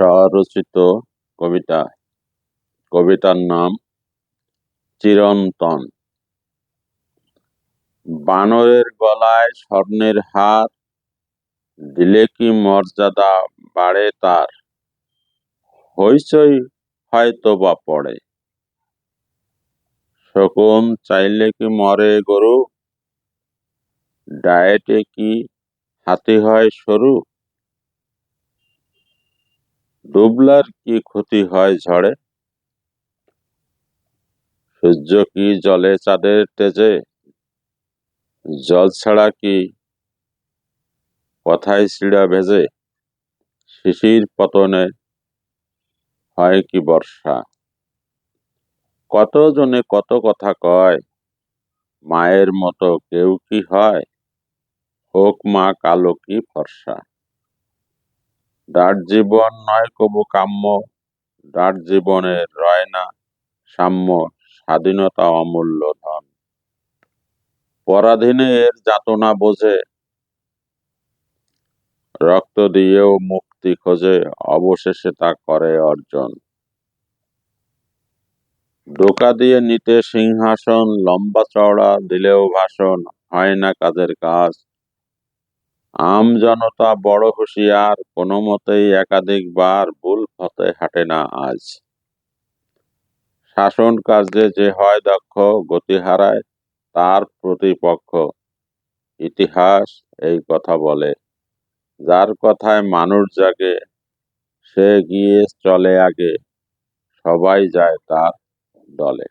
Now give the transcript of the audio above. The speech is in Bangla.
স্বরচিত কবিতা। কবিতার নাম চিরন্তন। বানরের গলায় স্বর্ণের হার, দিলে কি মর্যাদা বাড়ে তার? হইচই হয়তো বা পড়ে। শকুন চাইলে কি মরে গরু? ডায়েটে কি হাতি হয় সরু? ডুবলার কি ক্ষতি হয় ঝড়ে? সূর্য কি জলে চাঁদের তেজে? জল ছাড়া কি কথায় শিড়া ভেজে? শিশির পতনে হয় কি বর্ষা? কত জনে কত কথা কয়? মায়ের মতো কেউ কি হয়? হোক মা কালো কি ফর্সা? ডাট জীবন নয় কবু কাম্য ডাট জীবনের রয় না সাম্য, স্বাধীনতা অমূল্য ধন। পরাধীনে এর যাতনা বোঝে, রক্ত দিয়েও মুক্তি খোঁজে, অবশেষে তা করে অর্জন। ডোকা দিয়ে নিতে সিংহাসন, লম্বা চওড়া দিলেও ভাষণ, হয় না কাজের কাজ। আম জনতা বড় হুঁশিয়ার, কোনো মতেই একাধিকবার ভুল পথে হাঁটে না আজ। শাসন কার্যে যে হয় দক্ষ, গতি হারায় তার প্রতিপক্ষ। ইতিহাস এই কথা বলে, যার কথায় মানুষ জাগে, সে গিয়ে চলে আগে, সবাই যায় তার দলে।